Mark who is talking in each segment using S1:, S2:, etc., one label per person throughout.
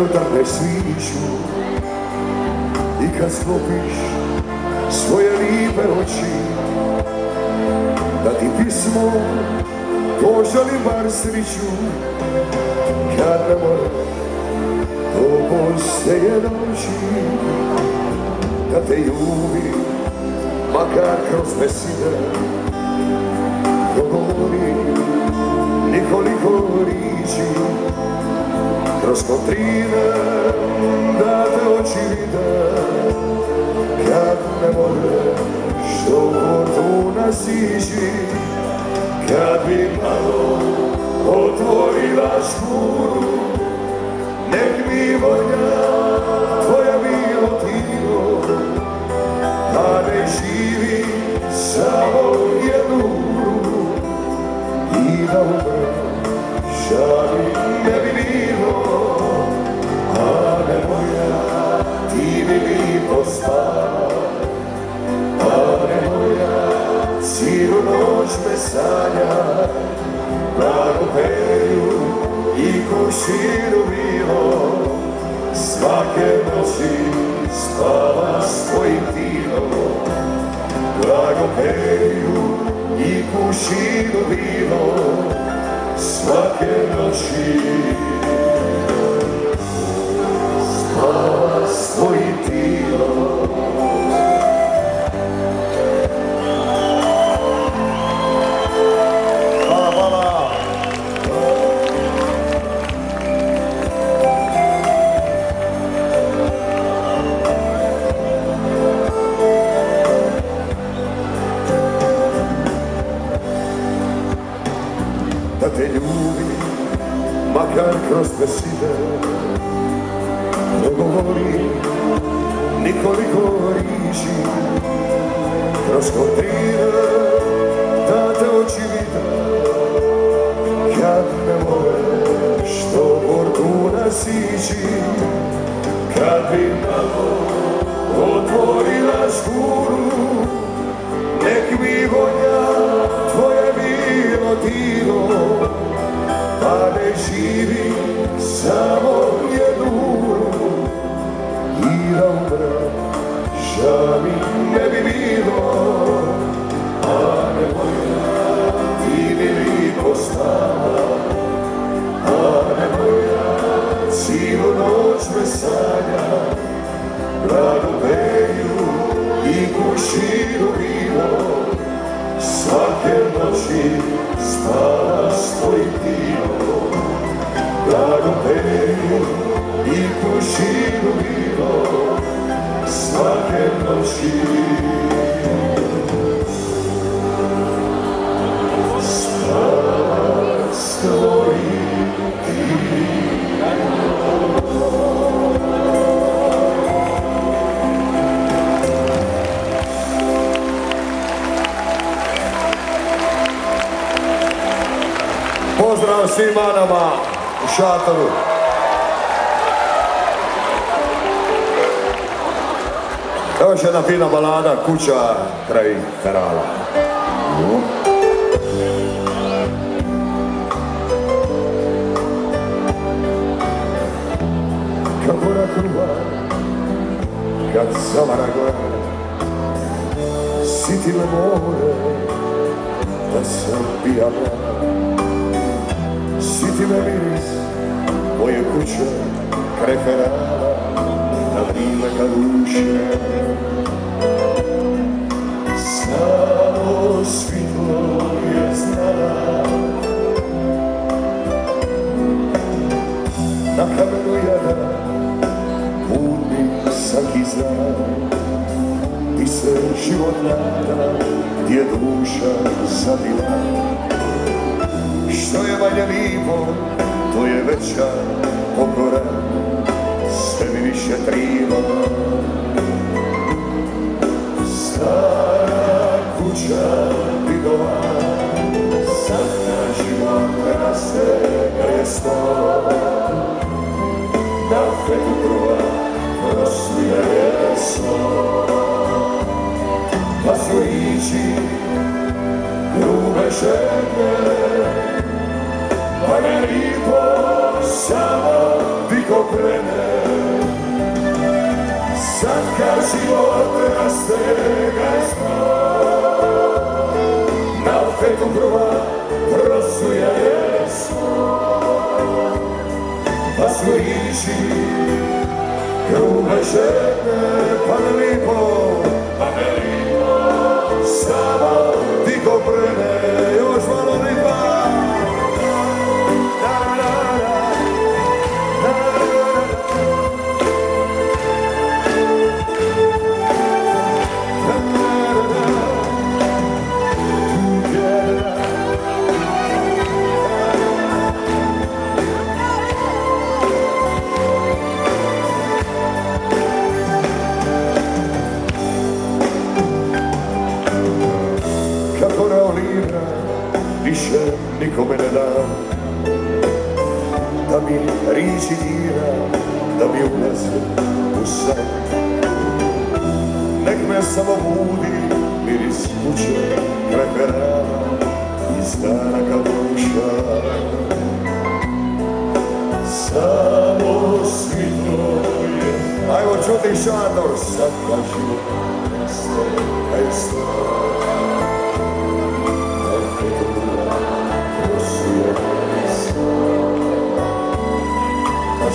S1: kad utrne sviću i kad sklopiš svoje lipe oči da ti pismo poželi bar sriću kad ne moraš to postaje noći. Da te ljubi makar kroz beside govori nikoliko riči kroz kotrine da te oči vide. Kad ne more što fortuna siži kad bi malo otvorila škuru nek mi volja tvoja bilo tilo a ne živi samo jednu i da sirovivo, svake noći spava svojim tinom. Drago peju i kušinu vino, svake noći makar kroz beside Ne govori nikoliko riči Kroz kotrine da te oči vide Kad ne more što fortuna sići Kad bi malo otvorila škuru Pa ne živi samo jednu. I da umre žali ne bi bilo A ne moja ti bi mi postala A ne moja cijelu noć me sanja Blagoveju i kušinu vino Svake noći spava i kušinu vino Svake noći svima u šatoru. Evo još jedna fina balada, kuća kraj Ferala. Kako na kruva, kad zamara gore, siti me more, da sam. Me miris moje kuće kraj Ferala na vrijeme kaluše. Samo svitlo je znala Na kamenu jedan putnik svaki zna Ti se život nada, gdje je duša što je manje lipo, to je veća pokora, sve mi više. comprender. Sacar si otras cegas no. Naufe comprobar, rosuja jesmo. Vas mu ići, krume žene, pa ne lipo, pa ne lipo, sama scendi come le dame dammi rigidina dammi una scusa nekme samo budi miris kuće preferava i stara duša samo svito je ajmo čuti šator sad kaži Stay, stay, stay.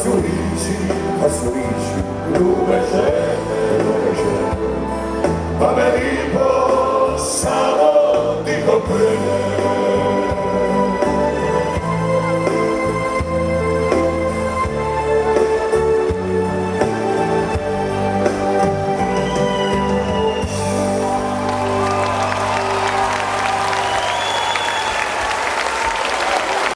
S1: Василичі, Василичі, любиш.